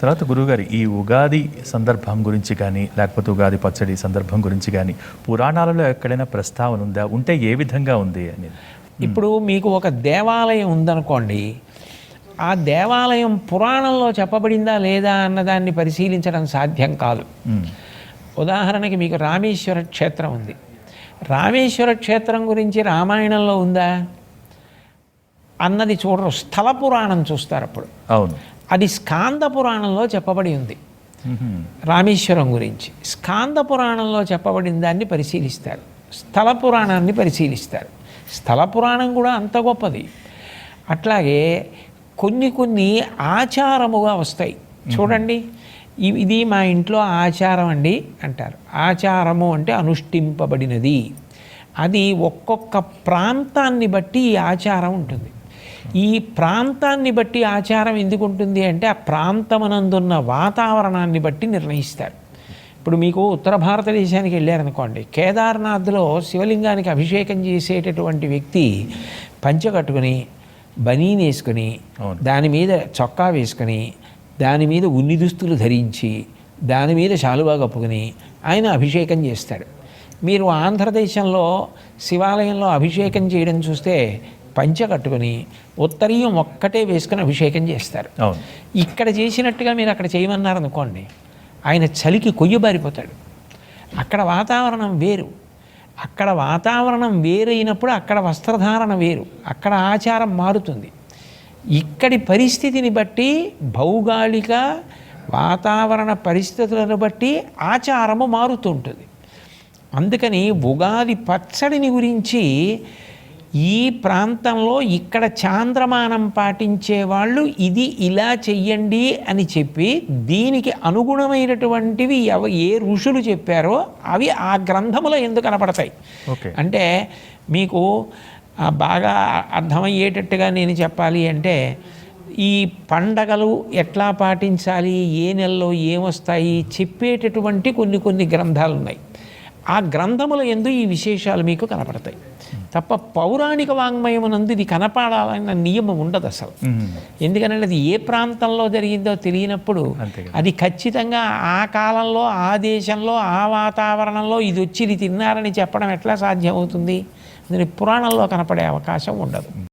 తర్వాత గురువుగారు ఈ ఉగాది సందర్భం గురించి కానీ లేకపోతే ఉగాది పచ్చడి సందర్భం గురించి కానీ పురాణాలలో ఎక్కడైనా ప్రస్తావన ఉందా? ఉంటే ఏ విధంగా ఉంది అని ఇప్పుడు మీకు ఒక దేవాలయం ఉందనుకోండి ఆ దేవాలయం పురాణంలో చెప్పబడిందా లేదా అన్నదాన్ని పరిశీలించడం సాధ్యం కాదు. ఉదాహరణకి మీకు రామేశ్వర క్షేత్రం ఉంది. రామేశ్వర క్షేత్రం గురించి రామాయణంలో ఉందా? అన్నది చూడరు. స్థల పురాణం చూస్తారు అప్పుడు. అవును. అది స్కాంద పురాణంలో చెప్పబడి ఉంది. రామేశ్వరం గురించి. స్కాంద పురాణంలో చెప్పబడిన దాన్ని పరిశీలిస్తారు. స్థల పురాణాన్ని పరిశీలిస్తారు. స్థల పురాణం కూడా అంత గొప్పది. అట్లాగే కొన్ని కొన్ని ఆచారముగా వస్తాయి. చూడండి. ఇ- ఇది మా ఇంట్లో ఆచారం అండి అంటారు. ఆచారము అంటే అనుష్ఠింపబడినది. అది ఒక్కొక్క ప్రాంతాన్ని బట్టి ఈ ఆచారం ఉంటుంది. ఈ ప్రాంతాన్ని బట్టి ఆచారం ఎందుకు ఉంటుంది అంటే ఆ ప్రాంతమనందున్న వాతావరణాన్ని బట్టి నిర్ణయిస్తారు ఇప్పుడు మీకు ఉత్తర భారతదేశానికి వెళ్ళారనుకోండి కేదార్నాథ్లో శివలింగానికి అభిషేకం చేసేటటువంటి వ్యక్తి పంచె కట్టుకుని బనీన్ వేసుకుని. దాని మీద చొక్కా వేసుకుని దాని మీద ఉన్ని దుస్తులు ధరించి దాని మీద శాలువా కప్పుకుని ఆయన అభిషేకం చేస్తాడు మీరు ఆంధ్రదేశంలో శివాలయంలో అభిషేకం చేయడం చూస్తే పంచె కట్టుకుని ఉత్తరీయం ఒక్కటే వేసుకుని అభిషేకం చేస్తారు. ఇక్కడ చేసినట్టుగా మీరు అక్కడ చేయమన్నారు అనుకోండి ఆయన చలికి కొయ్యబారిపోతాడు అక్కడ వాతావరణం వేరు. అక్కడ వాతావరణం వేరైనప్పుడు అక్కడ వస్త్రధారణ వేరు. అక్కడ ఆచారం మారుతుంది. ఇక్కడి పరిస్థితిని బట్టి భౌగోళిక వాతావరణ పరిస్థితులను బట్టి ఆచారము మారుతుంటుంది అందుకని ఉగాది పచ్చడిని గురించి ఈ ప్రాంతంలో ఇక్కడ చాంద్రమానం పాటించే వాళ్ళు ఇది ఇలా చెయ్యండి అని చెప్పి దీనికి అనుగుణమైనటువంటివి ఎవ ఏ ఋషులు చెప్పారో అవి ఆ గ్రంథములో ఎందుకు కనపడతాయి? ఓకే. అంటే మీకు బాగా అర్థమయ్యేటట్టుగా నేను చెప్పాలి అంటే ఈ పండగలు ఎట్లా పాటించాలి? ఏ నెలలో ఏమొస్తాయి? చెప్పేటటువంటి కొన్ని కొన్ని గ్రంథాలు ఉన్నాయి ఆ గ్రంథముల ఎందు ఈ విశేషాలు మీకు కనపడతాయి తప్ప పౌరాణిక వాంగ్మయమునందు ఇది కనపడాలన్న నియమం ఉండదు అసలు. ఎందుకంటే అది ఏ ప్రాంతంలో జరిగిందో తెలియనప్పుడు. అది ఖచ్చితంగా ఆ కాలంలో ఆ దేశంలో ఆ వాతావరణంలో ఇది వచ్చి ఇది తిన్నారని చెప్పడం ఎట్లా సాధ్యమవుతుంది అందుకని పురాణంలో కనపడే అవకాశం ఉండదు